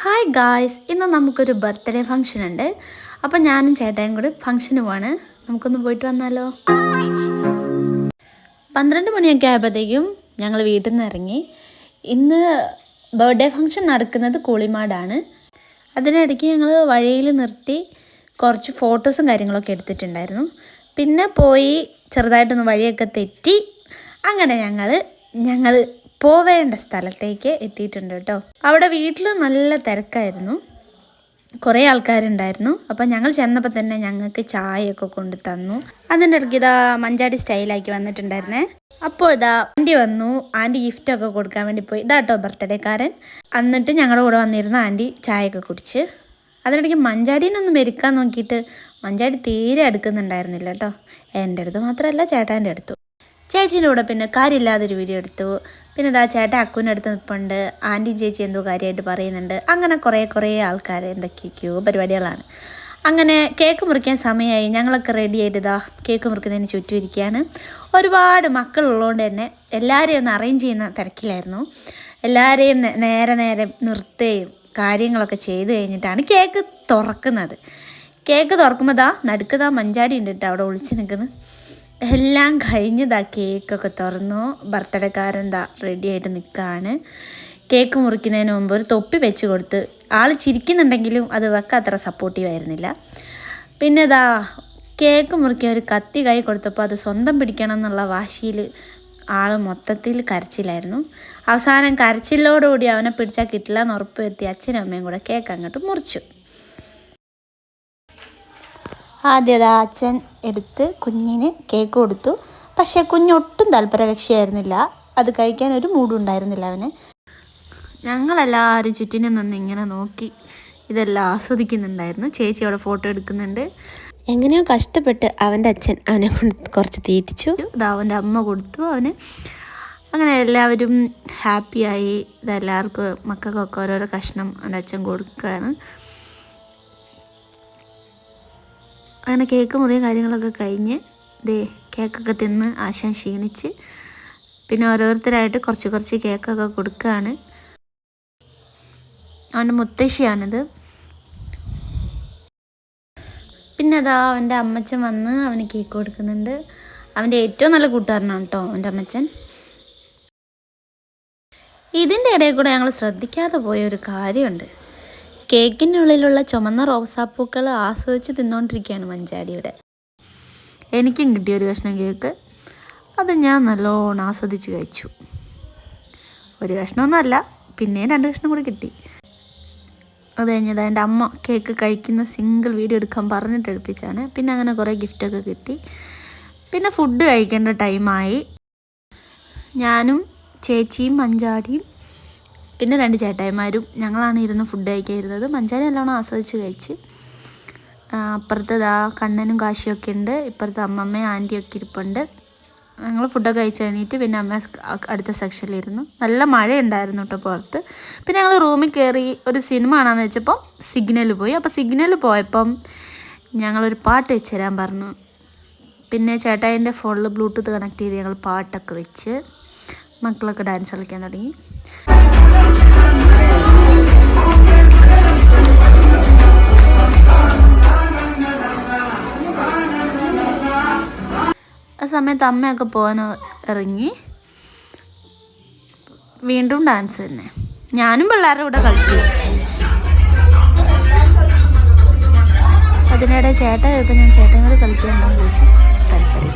Hi guys ഇന്ന് നമുക്കൊരു birthday function ഉണ്ട്. അപ്പം ഞാനും ചേട്ടായും കൂടി ഫംഗ്ഷന് പോവാണ്. നമുക്കൊന്ന് പോയിട്ട് വന്നാലോ? പന്ത്രണ്ട് മണിയൊക്കെ ആയപ്പോഴത്തേക്കും ഞങ്ങൾ വീട്ടിൽ നിന്ന് ഇറങ്ങി. ഇന്ന് ബർത്ത്ഡേ ഫംഗ്ഷൻ നടക്കുന്നത് കൂളിമാടാണ്. അതിനിടയ്ക്ക് ഞങ്ങൾ വഴിയിൽ നിർത്തി കുറച്ച് ഫോട്ടോസും കാര്യങ്ങളൊക്കെ എടുത്തിട്ടുണ്ടായിരുന്നു. പിന്നെ പോയി ചെറുതായിട്ടൊന്ന് വഴിയൊക്കെ തെറ്റി. അങ്ങനെ ഞങ്ങൾ ഞങ്ങൾ പോവേണ്ട സ്ഥലത്തേക്ക് എത്തിയിട്ടുണ്ട് കേട്ടോ. അവിടെ വീട്ടിൽ നല്ല തിരക്കായിരുന്നു. കുറേ ആൾക്കാരുണ്ടായിരുന്നു. അപ്പം ഞങ്ങൾ ചെന്നപ്പോൾ തന്നെ ഞങ്ങൾക്ക് ചായയൊക്കെ കൊണ്ട് തന്നു. അതിന്റെ ഇടയ്ക്ക് ഇതാ മഞ്ചാടി സ്റ്റൈലാക്കി വന്നിട്ടുണ്ടായിരുന്നേ. അപ്പോൾ ഇതാ ആന്റി വന്നു. ആന്റി ഗിഫ്റ്റൊക്കെ കൊടുക്കാൻ വേണ്ടി പോയി. ഇതാട്ടോ ബർത്ത്ഡേക്കാരൻ എന്നിട്ട് ഞങ്ങളുടെ കൂടെ വന്നിരുന്ന ആന്റി ചായയൊക്കെ കുടിച്ച്. അതിനിടയ്ക്ക് മഞ്ചാടീനൊന്ന് മെരുക്കാൻ നോക്കിയിട്ട് മഞ്ചാടി തീരെ എടുക്കുന്നുണ്ടായിരുന്നില്ല കേട്ടോ. എന്റെ അടുത്ത് മാത്രമല്ല ചേട്ടാന്റെ അടുത്തു. ചേച്ചീന്റെ കൂടെ പിന്നെ കാര്യമില്ലാതൊരു വീഡിയോ എടുത്തു. പിന്നെ ഇതാ ചേട്ടൻ അടുത്ത് നിൽപ്പുണ്ട് ആന്റി ചേച്ചി എന്തോ കാര്യമായിട്ട് പറയുന്നുണ്ട്. അങ്ങനെ കുറേ കുറേ ആൾക്കാർ എന്തൊക്കെയൊക്കെയോ പരിപാടികളാണ്. അങ്ങനെ കേക്ക് മുറിക്കാൻ സമയമായി. ഞങ്ങളൊക്കെ റെഡി ആയിട്ട് ഇതാ കേക്ക് മുറിക്കുന്നതിന് ചുറ്റും ഇരിക്കുകയാണ്. ഒരുപാട് മക്കളുള്ളതുകൊണ്ട് തന്നെ എല്ലാവരെയും ഒന്ന് അറേഞ്ച് ചെയ്യുന്ന തിരക്കിലായിരുന്നു. എല്ലാവരെയും നേരെ നേരെ നിർത്തുകയും കാര്യങ്ങളൊക്കെ ചെയ്ത് കഴിഞ്ഞിട്ടാണ് കേക്ക് തുറക്കുന്നത്. കേക്ക് തുറക്കുമ്പോൾ ദാ നടുക്കതാ മഞ്ചാടി ഉണ്ട് കേട്ടോ അവിടെ ഒളിച്ച് നിൽക്കുന്നത് എല്ലാം കഴിഞ്ഞതാ കേക്കൊക്കെ തുറന്നു. ബർത്ത്ഡേക്കാരൻ ദാ റെഡി ആയിട്ട് നിൽക്കുകയാണ് കേക്ക് മുറിക്കുന്നതിന് മുമ്പ് ഒരു തൊപ്പി വെച്ച് കൊടുത്ത് ആൾ ചിരിക്കുന്നുണ്ടെങ്കിലും അത് വെക്ക അത്ര സപ്പോർട്ടീവ് ആയിരുന്നില്ല. പിന്നെ ഇതാ കേക്ക് മുറിക്കാൻ ഒരു കത്തി കൈ കൊടുത്തപ്പോൾ അത് സ്വന്തം പിടിക്കണം എന്നുള്ള വാശിയിൽ ആൾ മൊത്തത്തിൽ കരച്ചിലായിരുന്നു. അവസാനം കരച്ചിലോടുകൂടി അവനെ പിടിച്ചാൽ കിട്ടില്ല എന്ന് ഉറപ്പ് വരുത്തി അച്ഛനും അമ്മയും കൂടെ കേക്ക് അങ്ങോട്ട് മുറിച്ചു. ആദ്യം അത് അച്ഛൻ എടുത്ത് കുഞ്ഞിന് കേക്ക് കൊടുത്തു. പക്ഷേ കുഞ്ഞൊട്ടും താല്പര്യകക്ഷിയായിരുന്നില്ല. അത് കഴിക്കാൻ ഒരു മൂഡും ഉണ്ടായിരുന്നില്ല അവന്. ഞങ്ങളെല്ലാവരും ചുറ്റിനും നിന്ന് ഇങ്ങനെ നോക്കി ഇതെല്ലാം ആസ്വദിക്കുന്നുണ്ടായിരുന്നു. ചേച്ചി അവിടെ ഫോട്ടോ എടുക്കുന്നുണ്ട്. എങ്ങനെയോ കഷ്ടപ്പെട്ട് അവന്റെ അച്ഛൻ അവനെ കൊണ്ട് കുറച്ച് തീറ്റിച്ചു. ഇത് അവന്റെ അമ്മ കൊടുത്തു അവന്. അങ്ങനെ എല്ലാവരും ഹാപ്പിയായി ഇതെല്ലാവർക്കും മക്കൾക്കൊക്കെ ഓരോരോ കഷ്ണം അവന്റെ അച്ഛൻ കൊടുക്കുകയാണ്. അങ്ങനെ കേക്ക് മുറിയും കാര്യങ്ങളൊക്കെ കഴിഞ്ഞ് ദേ കേക്കൊക്കെ തിന്ന് ആശാൻ ക്ഷീണിച്ച് പിന്നെ ഓരോരുത്തരായിട്ട് കുറച്ച് കുറച്ച് കേക്കൊക്കെ കൊടുക്കുകയാണ് അവന്റെ മുത്തശ്ശിയാണിത്. പിന്നെ അതാ അവന്റെ അമ്മച്ചൻ വന്ന് അവന് കേക്ക് കൊടുക്കുന്നുണ്ട്. അവന്റെ ഏറ്റവും നല്ല കൂട്ടുകാരനാണ് കേട്ടോ അവന്റെ അമ്മച്ചൻ. ഇതിന്റെ ഇടയിൽ കൂടെ ഞങ്ങൾ ശ്രദ്ധിക്കാതെ പോയ ഒരു കാര്യമുണ്ട്. കേക്കിന്റെ ഉള്ളിലുള്ള ചുമന്ന റോസാപ്പൂക്കൾ ആസ്വദിച്ച് തിന്നുകൊണ്ടിരിക്കുകയാണ് മഞ്ചാരിയുടെ എനിക്കും കിട്ടിയ ഒരു കഷ്ണം കേക്ക്. അത് ഞാൻ നല്ലോണം ആസ്വദിച്ച് കഴിച്ചു. ഒരു കഷ്ണമൊന്നുമല്ല പിന്നെയും രണ്ട് കഷ്ണം കൂടി കിട്ടി. അത് കഴിഞ്ഞത് എന്റെ അമ്മ കേക്ക് കഴിക്കുന്ന സിംഗിൾ വീഡിയോ എടുക്കാൻ പറഞ്ഞിട്ട് എടുപ്പിച്ചാണ്. പിന്നെ അങ്ങനെ കുറേ ഗിഫ്റ്റൊക്കെ കിട്ടി. പിന്നെ ഫുഡ് കഴിക്കേണ്ട ടൈമായി ഞാനും ചേച്ചിയും മഞ്ചാടിയും പിന്നെ രണ്ട് ചേട്ടായിമാരും ഞങ്ങളാണ് ഇരുന്ന് ഫുഡ് കഴിക്കാതിരുന്നത്. മഞ്ചാടി നല്ലോണം ആസ്വദിച്ച് കഴിച്ച്. അപ്പുറത്ത് ഇതാ കണ്ണനും കാശിയൊക്കെ ഉണ്ട്. ഇപ്പുറത്ത് അമ്മമ്മയും ആന്റിയൊക്കെ ഇരിപ്പുണ്ട്. ഞങ്ങൾ ഫുഡൊക്കെ കഴിച്ച് കഴിഞ്ഞിട്ട് പിന്നെ അമ്മ അടുത്ത സെക്ഷനിലിരുന്നു നല്ല മഴ ഉണ്ടായിരുന്നു കേട്ടോ പുറത്ത്. പിന്നെ ഞങ്ങൾ റൂമിൽ കയറി ഒരു സിനിമ കാണാമെന്ന് വെച്ചപ്പോൾ സിഗ്നൽ പോയി. അപ്പോൾ സിഗ്നൽ പോയപ്പം ഞങ്ങളൊരു പാട്ട് വെച്ച് തരാൻ പറഞ്ഞു. പിന്നെ ചേട്ടായിന്റെ ഫോണിൽ ബ്ലൂടൂത്ത് കണക്ട് ചെയ്ത് ഞങ്ങൾ പാട്ടൊക്കെ വെച്ച് മക്കളൊക്കെ ഡാൻസ് കളിക്കാൻ തുടങ്ങി. സമയത്ത് അമ്മയൊക്കെ പോകാൻ ഇറങ്ങി. വീണ്ടും ഡാൻസ് തന്നെ. ഞാനും പിള്ളേരുടെ കൂടെ കളിച്ചു. അതിനിടെ ചേട്ടൻ ഇപ്പം ഞാൻ ചേട്ടൻ കൂടെ കളിക്കാൻ ചോദിച്ചു താല്പര്യം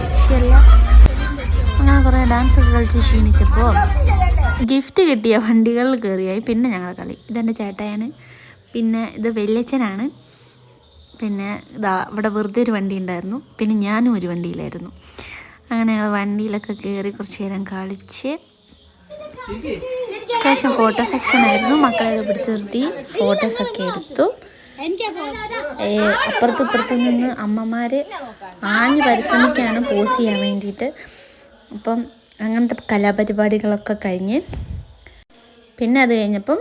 കുറേ ഡാൻസ് ഒക്കെ കളിച്ച് ക്ഷീണിച്ചപ്പോൾ ഗിഫ്റ്റ് കിട്ടിയ വണ്ടികളിൽ കയറിയായി പിന്നെ ഞങ്ങളുടെ കളി. ഇതെന്റെ ചേട്ടയാണ്. പിന്നെ ഇത് വെല്ലച്ചനാണ് പിന്നെ ഇതാ ഇവിടെ വെറുതെ ഒരു വണ്ടി ഉണ്ടായിരുന്നു. പിന്നെ ഞാനും ഒരു വണ്ടിയിലായിരുന്നു. അങ്ങനെ ഞങ്ങൾ വണ്ടിയിലൊക്കെ കയറി കുറച്ച് നേരം കളിച്ച് ശേഷം ഫോട്ടോ സെക്ഷൻ ആയിരുന്നു. മക്കളെയൊക്കെ പിടിച്ച് നിർത്തി. ഫോട്ടോസൊക്കെ എടുത്തു. അപ്പുറത്തും ഇപ്പുറത്തും നിന്ന് അമ്മമാർ ആഞ്ഞ് പരിശ്രമിക്കുകയാണ് പോസ് ചെയ്യാൻ വേണ്ടിയിട്ട്. അപ്പം അങ്ങനത്തെ കലാപരിപാടികളൊക്കെ കഴിഞ്ഞ് പിന്നെ അത് കഴിഞ്ഞപ്പം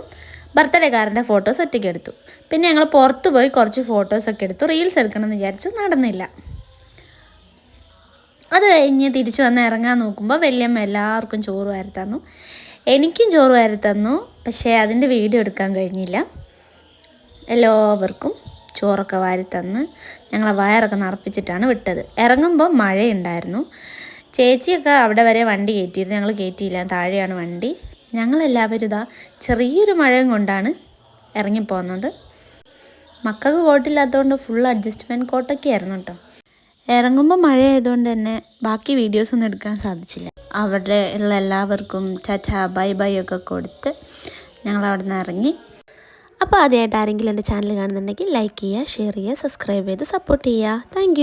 ബർത്ത്ഡേക്കാരന്റെ ഫോട്ടോസ് ഒറ്റയ്ക്ക് എടുത്തു. പിന്നെ ഞങ്ങൾ പുറത്ത് പോയി കുറച്ച് ഫോട്ടോസൊക്കെ എടുത്തു. റീൽസ് എടുക്കണമെന്ന് വിചാരിച്ചു നടന്നില്ല. അത് കഴിഞ്ഞ് തിരിച്ചു വന്ന് ഇറങ്ങാൻ നോക്കുമ്പോൾ വല്യമ്മ എല്ലാവർക്കും ചോറ് വാരി തന്നു. എനിക്കും ചോറ് വാരി തന്നു പക്ഷേ അതിന്റെ വീഡിയോ എടുക്കാൻ കഴിഞ്ഞില്ല. എല്ലാവർക്കും ചോറൊക്കെ വാരി തന്ന് ഞങ്ങളെ വയറൊക്കെ നിറപ്പിച്ചിട്ടാണ് വിട്ടത്. ഇറങ്ങുമ്പോൾ മഴയുണ്ടായിരുന്നു. ചേച്ചിയൊക്കെ അവിടെ വരെ വണ്ടി കയറ്റിയിരുന്നു. ഞങ്ങൾ കയറ്റിയില്ല. താഴെയാണ് വണ്ടി. ഞങ്ങളെല്ലാവരും ഇതാ ചെറിയൊരു മഴയും കൊണ്ടാണ് ഇറങ്ങിപ്പോകുന്നത് മക്കൾക്ക് കോട്ടില്ലാത്തതുകൊണ്ട് ഫുൾ അഡ്ജസ്റ്റ്മെന്റ് കോട്ടൊക്കെ ആയിരുന്നു കേട്ടോ ഇറങ്ങുമ്പോൾ മഴ ആയതുകൊണ്ട് തന്നെ ബാക്കി വീഡിയോസ് ഒന്നും എടുക്കാൻ സാധിച്ചില്ല. അവിടെ ഉള്ള എല്ലാവർക്കും ചാച്ച ബൈ ബൈ ഒക്കെ കൊടുത്ത് ഞങ്ങൾ അവിടെ നിന്ന് ഇറങ്ങി. അപ്പോൾ ആദ്യമായിട്ട് ആരെങ്കിലും എന്റെ ചാനൽ കാണുന്നുണ്ടെങ്കിൽ ലൈക്ക് ചെയ്യുക ഷെയർ ചെയ്യുക സബ്സ്ക്രൈബ് ചെയ്ത് സപ്പോർട്ട് ചെയ്യുക. താങ്ക്